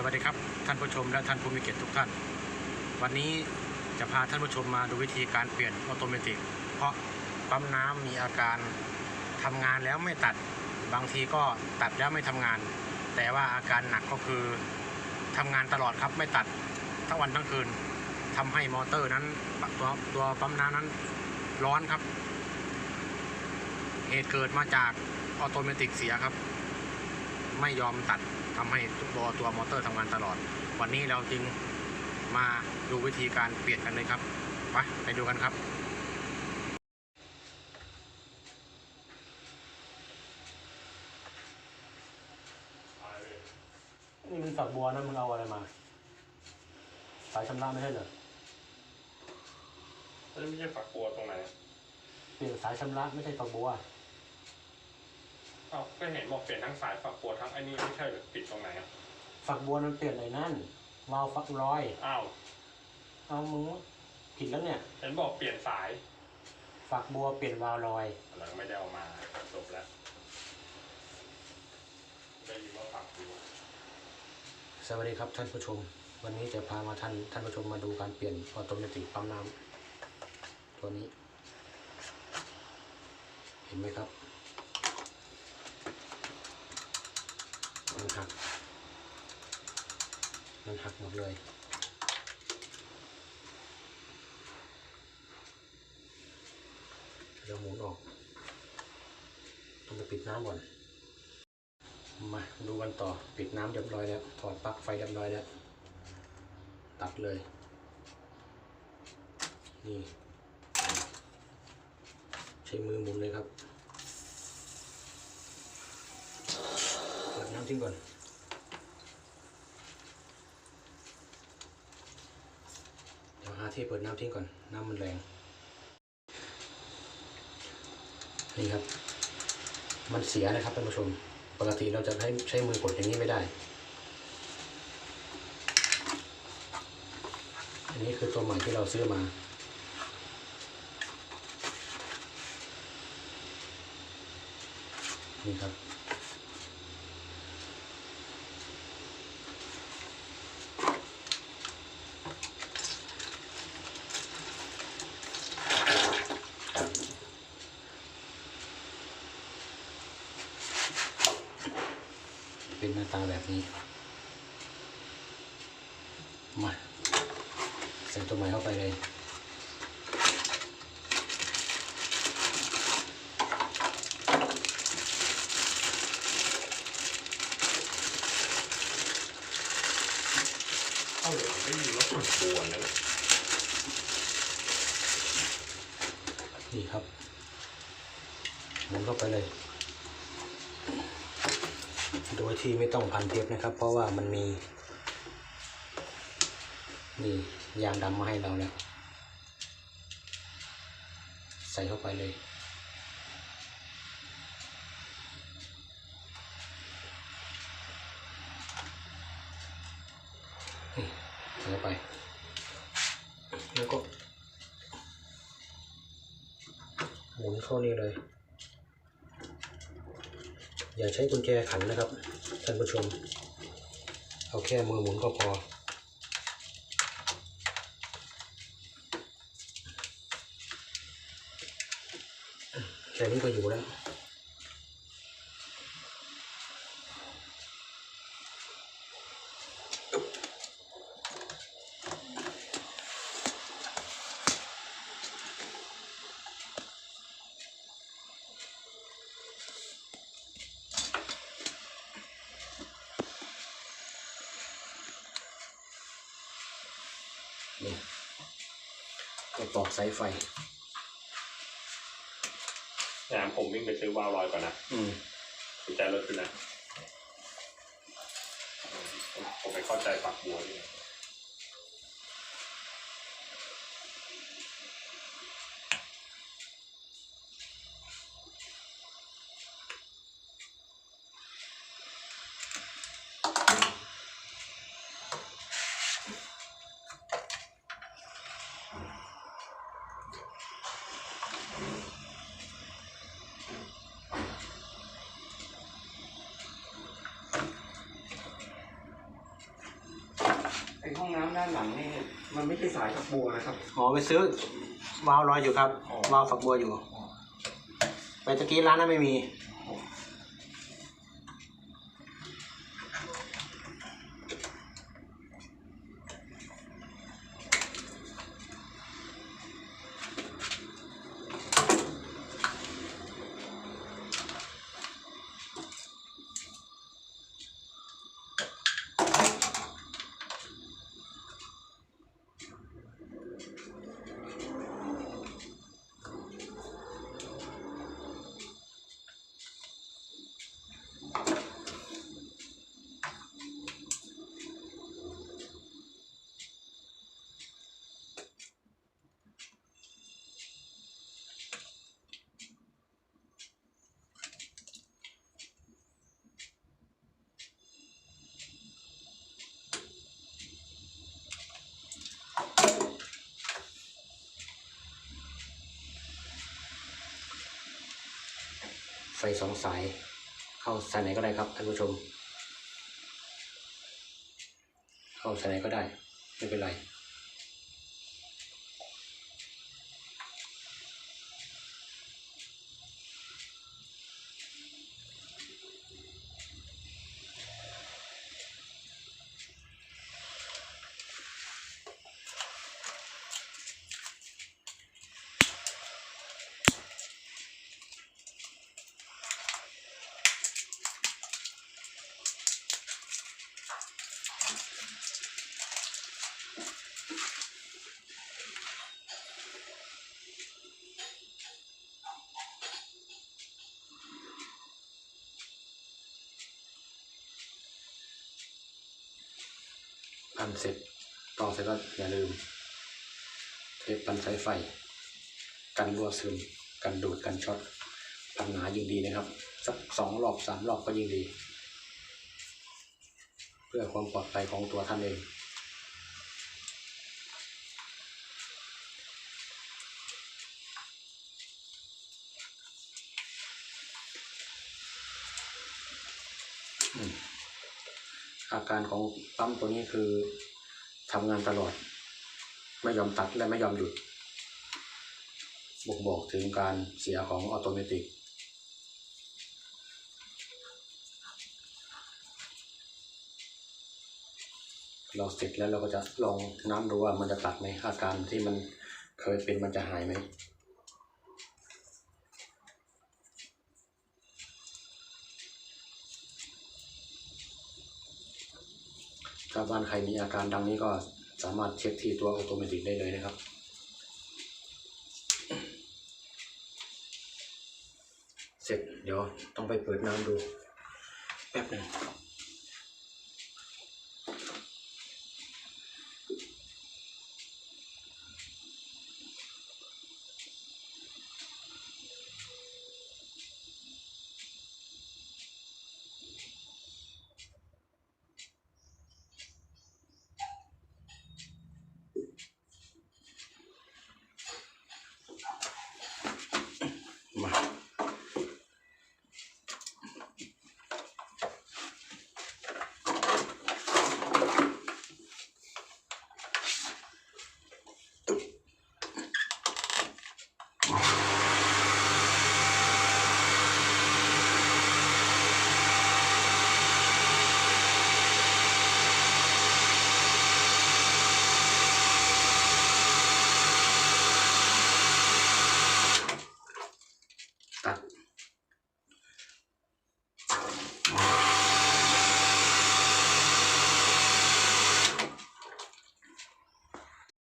สวัสดีครับท่านผู้ชมและท่านผู้มีเกียรติทุกท่าน วันนี้จะพาท่านผู้ชมมาดูวิธีการเปลี่ยนออโตเมติก เพราะปั๊มน้ำมีอาการทำงานแล้วไม่ตัดบางทีก็ตัดแล้วไม่ทำงาน แต่ว่าอาการหนักก็คือทำงานตลอดครับไม่ตัดทั้งวันทั้งคืนทำให้มอเตอร์นั้นตัวตัวปั๊มน้ำนั้นร้อนครับ เหตุเกิดมาจากออโตเมติกเสียครับ ไม่ยอมตัด ทำให้ตัวตัวมอเตอร์ทำงานตลอด วันนี้เราจึงมาดูวิธีการเปลี่ยนกันเลยครับไปไปดูกันครับนี่มันฝักบัวนะมึงเอาอะไรมา สายชำระไม่ใช่เหรอแล้วไม่ใช่ฝักบัวตรงไหนเปลี่ยนสายชำระไม่ใช่ฝักบัว อ้าวก็เห็นบอกเปลี่ยนทั้งสายฝักบัวทั้งไอ้นี่ไม่ใช่หรือผิดตรงไหนอะฝักบัวมันเปลี่ยนอะไรนั่นวาล์วฝักร้อยอ้าวเอามึงผิดแล้วเนี่ย เห็นบอกเปลี่ยนสายฝักบัวเปลี่ยนวาล์วลอยเราไม่ได้เอามาจบแล้วได้ยินว่าฝักบัวสวัสดีครับท่านผู้ชม วันนี้จะพามาท่านท่านผู้ชมมาดูการเปลี่ยนออโตเมติกปั๊มน้ำตัวนี้ เห็นไหมครับมัน หัก มันหักหมดเลยเดี๋ยวหมุนออกต้องไปปิดน้ำก่อน มาดูกันต่อ ปิดน้ำเรียบร้อยแล้ว ถอดปลั๊กไฟเรียบร้อยแล้ว ตัดเลย นี่ ใช้มือหมุนเลยครับ ปิดน้ำทิ้งก่อนเดี๋ยวหาที่เปิดน้ำทิ้งก่อน น้ำมันแรง นี่ครับ มันเสียนะครับท่านผู้ชม ปกติเราจะใช้ใช้มือกดอย่างนี้ไม่ได้ อันนี้คือตัวใหม่ที่เราซื้อมานี่ครับ เป็นหน้าตาแบบนี้มาใส่ตัวใหม่เข้าไปเลย เอ้าเดี๋ยวได้ยินว่าฝักบัวนั่นแหละ นี่ครับหมุนเข้าไปเลย โดยที่ไม่ต้องพันเทปนะครับ เพราะว่ามันมีนี่ยางดำมาให้เราแล้ว ใส่เข้าไปเลยใส่เข้าไป แล้วก็หมุนเข้านี่เลย อย่าใช้กุญแจขันนะครับท่านผู้ชม เอาแค่มือหมุนก็พอ แค่นี้ก็อยู่แล้ว ตอกสายไฟเนี่ยผมวิ่งไปซื้อวาล์วลอยก่อนนะอืมกุญแจรถคือนะ ผมผมไปเข้าใจฝักบัวนี่ ห้องน้ำด้านหลังนี่มันไม่ใช่สายฝักบัวนะครับ อ๋อไปซื้อวาล์วลอยอยู่ครับ อ๋อ วาล์วฝักบัวอยู่ ไปตะกี้ร้านนั้นไม่มี ไฟสองสาย เข้าสายไหนก็ได้ครับท่านผู้ชม เข้าสายไหนก็ได้ ไม่เป็นไร พันเสร็จต่อเสร็จก็อย่าลืม เทปปันสายไฟ กันรั่วซึม กันดูดกันช็อตพันหนายิ่งดีนะครับ สักสองรอบสามรอบก็ยิ่งดี เพื่อความปลอดภัยของตัวท่านเอง อาการของปั๊มตัวนี้คือทำงานตลอด ไม่ยอมตัดและไม่ยอมหยุดบ่งบอกถึงการเสียของออโตเมติกเราเสร็จแล้วเราก็จะลองน้ำดูว่ามันจะตัดไหมอาการที่มันเคยเป็นมันจะหายไหม ถ้าบ้านใครมีอาการดังนี้ก็สามารถเช็คที่ตัวอัตโนมัติได้เลยนะครับ เสร็จเดี๋ยวต้องไปเปิดน้ำดูแป๊บหนึ่ง